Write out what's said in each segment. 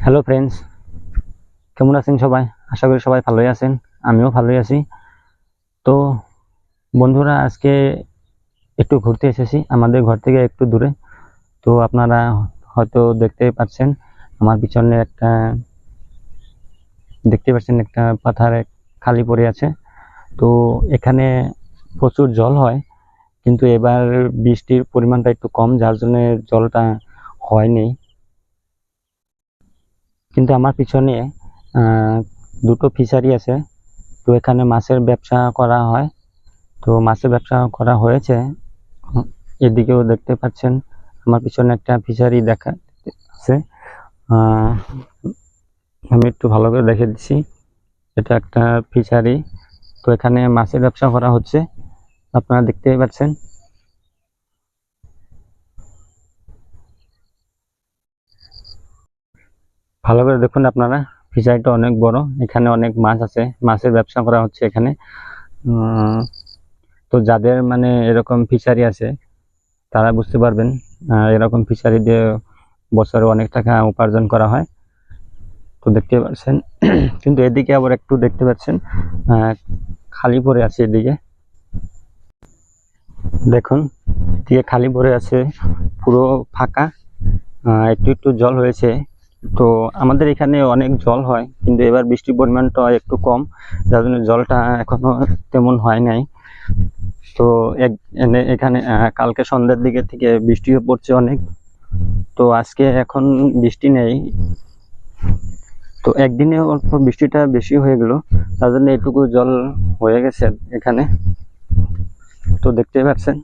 Hello friends কেমন আছেন সবাই? আশা করি সবাই ভালোই আছেন। আমিও ভালোই আছি। তো, বন্ধুরা, আজকে একটু ঘুরতে এসেছি। আমাদের ঘর থেকে একটু দূরে। তো আপনারা হয়তো দেখতে পাচ্ছেন, আমার পিছনে একটা, দেখতে পাচ্ছেন একটা পাথার খালি পড়ে আছে। তো, এখানে প্রচুর জল হয়, কিন্তু এবার বৃষ্টির পরিমাণটা একটু কম, যার জন্য জলটা হয়নি। কিন্তু আমার পিছনে দুটো ফিশারি আছে। তো এখানে মাছের ব্যবসা করা হয়। তো মাছের ব্যবসা করা হয়েছে। এদিকেও দেখতে পাচ্ছেন, আমার পিছনে একটা ফিশারি দেখা আছে। আমি একটু ভালো করে দেখে দিচ্ছি। এটা একটা ফিশারি তো এখানে মাছের ব্যবসা করা হচ্ছে। আপনারা দেখতেই পাচ্ছেন। ভালো করে দেখুন আপনারা ফিশারিটা অনেক বড়, এখানে অনেক মাছ আছে, মাছের ব্যবসা করা হচ্ছে এখানে। তো যাদের মানে এরকম ফিশারি আছে, তারা বুঝতে পারবেন এরকম ফিশারি দিয়ে বছরে অনেক টাকা উপার্জন করা হয়। তো দেখতে পাচ্ছেন, কিন্তু এদিকে আবার একটু দেখতে পাচ্ছেন খালি পড়ে আছে এদিকে। দেখুন, এদিকে খালি পড়ে আছে, পুরো ফাঁকা একটু একটু জল হয়েছে। তো আমাদের এখানে অনেক জল হয়, কিন্তু এবার বৃষ্টির পরিমাণটা একটু কম, যার জন্য জলটা এখনও তেমন হয় নাই। তো এখানে কালকে সন্ধ্যার দিকে থেকে বৃষ্টিও পড়ছে অনেক। তো আজকে এখন বৃষ্টি নেই। তো একদিনে অল্প বৃষ্টিটা বেশি হয়ে গেল, তার জন্য এটুকু জল হয়ে গেছে এখানে। তো দেখতে পাচ্ছেন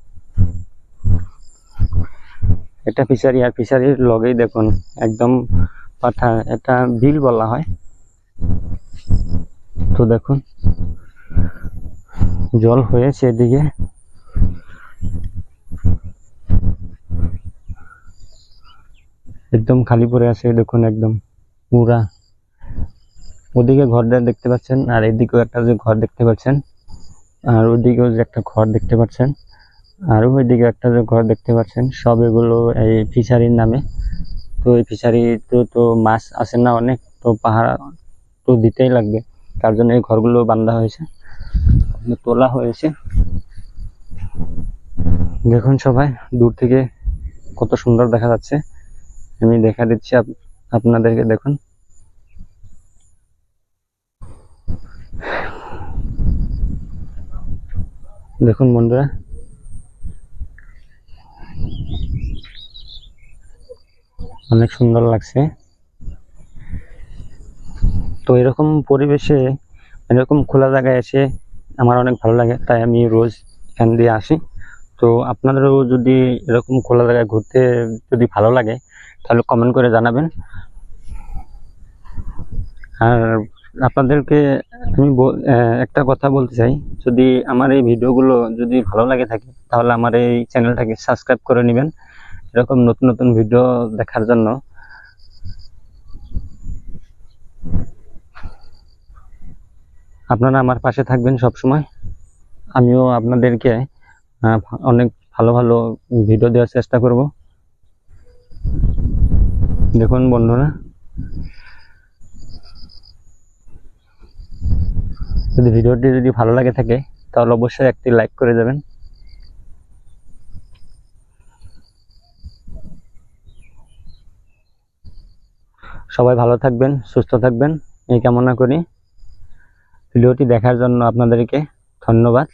এটা ফিশারি, আর ফিশারির লগেই দেখুন, একদম পাঠা, এটা বিল বলা হয়। তো দেখুন, জল হয়েছে এদিকে। একদম খালি পড়ে আছে, দেখুন একদম পুরা। ওদিকে ঘরটা দেখতে পাচ্ছেন, আর এদিকেও একটা যে ঘর দেখতে পাচ্ছেন, আর ওদিকেও যে একটা ঘর দেখতে পাচ্ছেন আর ওইদিকে একটা যে ঘর দেখতে পাচ্ছেন, সব এগুলো এই ফিশারির নামে। তো এই ফিশারি তো মাছ আছে না অনেক, তো পাহাড় তো দিতেই লাগবে। তার জন্য এই ঘরগুলো বান্ধা হয়েছে। তোলা হয়েছে। দেখুন সবাই, দূর থেকে কত সুন্দর দেখা যাচ্ছে। আমি দেখা দিচ্ছি আপ- আপনাদেরকে, দেখুন। দেখুন বন্ধুরা অনেক সুন্দর লাগছে। তো এরকম পরিবেশে, এরকম খোলা জায়গায় এসে আমার অনেক ভালো লাগে, তাই আমি রোজ এখান দিয়ে আসি। তো আপনাদেরও যদি এরকম খোলা জায়গায় ঘুরতে যদি ভালো লাগে, তাহলে কমেন্ট করে জানাবেন। আর আপনাদেরকে আমি একটা কথা বলতে চাই। যদি আমার এই ভিডিওগুলো যদি ভালো লাগে থাকে, তাহলে আমার এই চ্যানেলটাকে সাবস্ক্রাইব করে নেবেন। এরকম নতুন নতুন ভিডিও দেখার জন্য। আপনারা আমার পাশে থাকবেন সব সময় আমিও আপনাদেরকে অনেক ভালো ভালো ভিডিও দেওয়ার চেষ্টা করব। দেখুন বন্ধুরা। যদি ভিডিওটি যদি ভালো লাগে থাকে, তাহলে অবশ্যই একটি লাইক করে দেবেন। সবাই ভালো থাকবেন সুস্থ থাকবেন। এই কামনা করি। ভিডিওটি দেখার জন্য আপনাদেরকে ধন্যবাদ।